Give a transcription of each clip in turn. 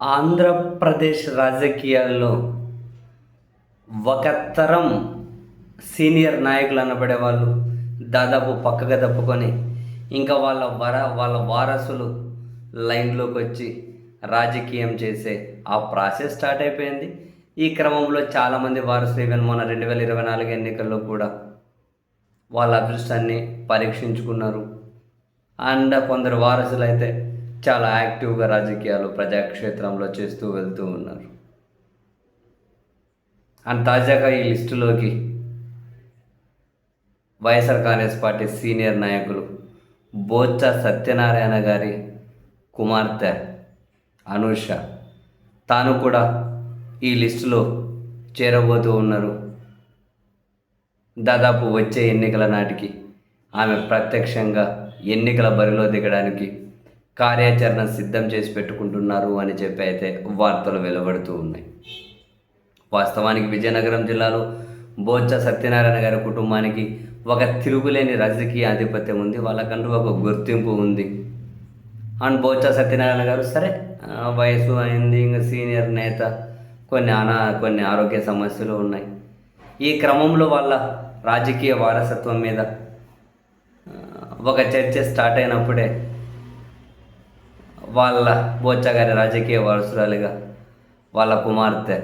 ఆంధ్రప్రదేశ్ రాజకీయాల్లో ఒక తరం సీనియర్ నాయకులు అనబడే వాళ్ళు దాదాపు పక్కగా తప్పుకొని ఇంకా వాళ్ళ వర వాళ్ళ వారసులు లైన్లోకి వచ్చి రాజకీయం చేసే ఆ ప్రాసెస్ స్టార్ట్ అయిపోయింది. ఈ క్రమంలో చాలామంది వారసులు ఈవెన్ మొన్న రెండు వేల ఇరవై నాలుగు ఎన్నికల్లో కూడా వాళ్ళ అదృష్టాన్ని పరీక్షించుకున్నారు. అండ్ కొందరు వారసులు అయితే చాలా యాక్టివ్గా రాజకీయాలు ప్రజాక్షేత్రంలో చేస్తూ వెళ్తూ ఉన్నారు. అండ్ తాజాగా ఈ లిస్టులోకి వైఎస్ఆర్ కాంగ్రెస్ పార్టీ సీనియర్ నాయకులు బోత్స సత్యనారాయణ గారి కుమార్తె అనూష. తాను కూడా ఈ లిస్టులో చేరబోతూ ఉన్నారు. దాదాపు వచ్చే ఎన్నికల నాటికి ఆమె ప్రత్యక్షంగా ఎన్నికల బరిలో దిగడానికి కార్యాచరణ సిద్ధం చేసి పెట్టుకుంటున్నారు అని చెప్పి అయితే వార్తలు వెలువడుతూ ఉన్నాయి. వాస్తవానికి విజయనగరం జిల్లాలో బోత్స సత్యనారాయణ గారి కుటుంబానికి ఒక తిరుగులేని రాజకీయ ఆధిపత్యం ఉంది. వాళ్ళకంటూ ఒక గుర్తింపు ఉంది. అండ్ బోత్స సత్యనారాయణ గారు సరే వయసు అయింది ఇంకా సీనియర్ నేత కొన్ని అనా కొన్ని ఆరోగ్య సమస్యలు ఉన్నాయి. ఈ క్రమంలో వాళ్ళ రాజకీయ వారసత్వం మీద ఒక చర్చ స్టార్ట్ అయినప్పుడే వాళ్ళ బోచ్చగారి రాజకీయ వారసురాలిగా వాళ్ళ కుమార్తె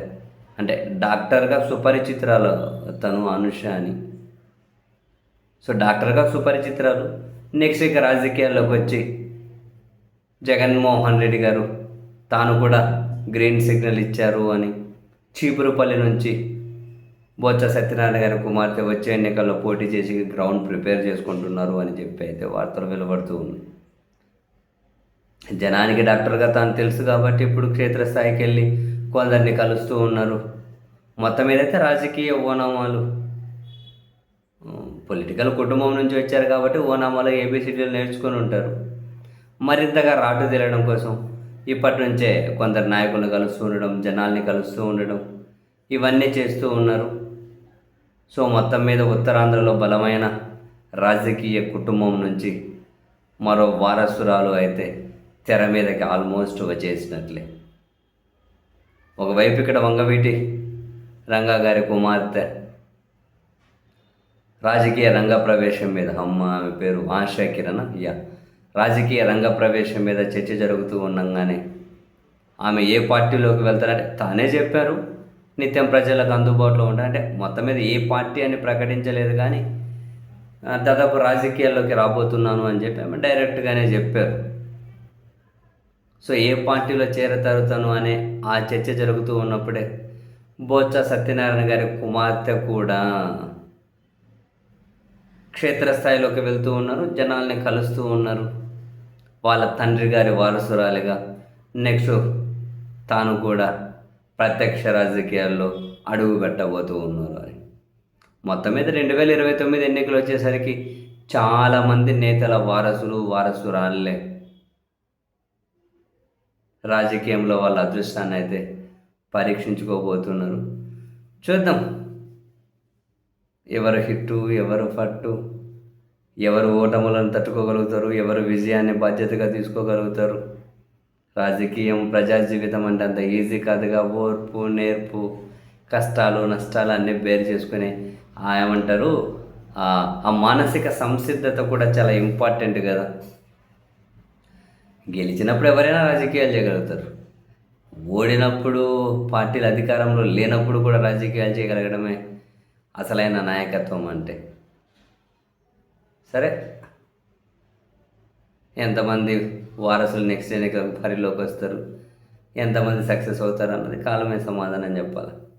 అంటే డాక్టర్గా సుపరిచితురాలు తను అనుష అని. సో డాక్టర్గా సుపరిచితురాలు. నెక్స్ట్ ఇక రాజకీయాల్లోకి వచ్చి జగన్మోహన్ రెడ్డి గారు తాను కూడా గ్రీన్ సిగ్నల్ ఇచ్చారు అని. చీపురుపల్లి నుంచి బొత్స సత్యనారాయణ గారి కుమార్తె వచ్చే ఎన్నికల్లో పోటీ చేసి గ్రౌండ్ ప్రిపేర్ చేసుకుంటున్నారు అని చెప్పి అయితే వార్తలు వెలువడుతూ ఉన్నాయి. జనానికి డాక్టర్గా తాను తెలుసు కాబట్టి ఇప్పుడు క్షేత్రస్థాయికి వెళ్ళి కొందరిని కలుస్తూ ఉన్నారు. మొత్తం ఏదైతే రాజకీయ ఓనామాలు పొలిటికల్ కుటుంబం నుంచి వచ్చారు కాబట్టి ఓనామాలు ఏబిసిడీలు నేర్చుకొని ఉంటారు. మరింతగా రాటు తేలడం కోసం ఇప్పటి నుంచే కొందరు నాయకులను కలుస్తూ ఉండడం జనాల్ని కలుస్తూ ఉండడం ఇవన్నీ చేస్తూ ఉన్నారు. సో మొత్తం మీద ఉత్తరాంధ్రలో బలమైన రాజకీయ కుటుంబం నుంచి మరో వారసురాలు అయితే తెర మీదకి ఆల్మోస్ట్ వచ్చేసినట్లే ఒకవైపు ఇక్కడ వంగవీటి రంగా గారి కుమార్తె రాజకీయ రంగ ప్రవేశం మీద అమ్మ ఆమె పేరు ఆశా కిరణ్ యా. రాజకీయ రంగ ప్రవేశం మీద చర్చ జరుగుతూ ఉండగానే ఆమె ఏ పార్టీలోకి వెళ్తారంటే తానే చెప్పారు నిత్యం ప్రజలకు అందుబాటులో ఉంటారంటే మొత్తం మీద ఏ పార్టీ అని ప్రకటించలేదు కానీ దాదాపు రాజకీయాల్లోకి రాబోతున్నాను అని చెప్పి ఆమె డైరెక్ట్గానే చెప్పారు. సో ఏ పార్టీలో చేరతారు తను అనే ఆ చర్చ జరుగుతూ ఉన్నప్పుడే బొత్స సత్యనారాయణ గారి కుమార్తె కూడా క్షేత్రస్థాయిలోకి వెళ్తూ ఉన్నారు జనాల్ని కలుస్తూ ఉన్నారు. వాళ్ళ తండ్రి గారి వారసురాలిగా నెక్స్ట్ తాను కూడా ప్రత్యక్ష రాజకీయాల్లో అడుగు పెట్టబోతూ ఉన్నారు అని. మొత్తం మీద రెండు వేల ఇరవై తొమ్మిది ఎన్నికలు వచ్చేసరికి చాలామంది నేతల వారసులు వారసురాళ్ళే రాజకీయంలో వాళ్ళ అదృష్టాన్ని అయితే పరీక్షించుకోబోతున్నారు. చూద్దాం. ఎవరు హిట్టు ఎవరు ఫట్టు ఎవరు ఓటములను తట్టుకోగలుగుతారు ఎవరు విజయాన్ని బాధ్యతగా తీసుకోగలుగుతారు. రాజకీయం ప్రజా జీవితం అంటే అంత ఈజీ కాదుగా. ఓర్పు నేర్పు కష్టాలు నష్టాలు అన్నీ బేర్ చేసుకుని ఏమంటారు ఆ మానసిక సంసిద్ధత కూడా చాలా ఇంపార్టెంట్ కదా. గెలిచినప్పుడు ఎవరైనా రాజకీయాలు చేయగలుగుతారు. ఓడినప్పుడు పార్టీలు అధికారంలో లేనప్పుడు కూడా రాజకీయాలు చేయగలగడమే అసలైన నాయకత్వం అంటే. సరే. ఎంతమంది వారసులు నెక్స్ట్ ఎన్నిక పరిలోకి వస్తారు? ఎంతమంది సక్సెస్ అవుతారు అన్నది కాలమే సమాధానం చెప్పాలి.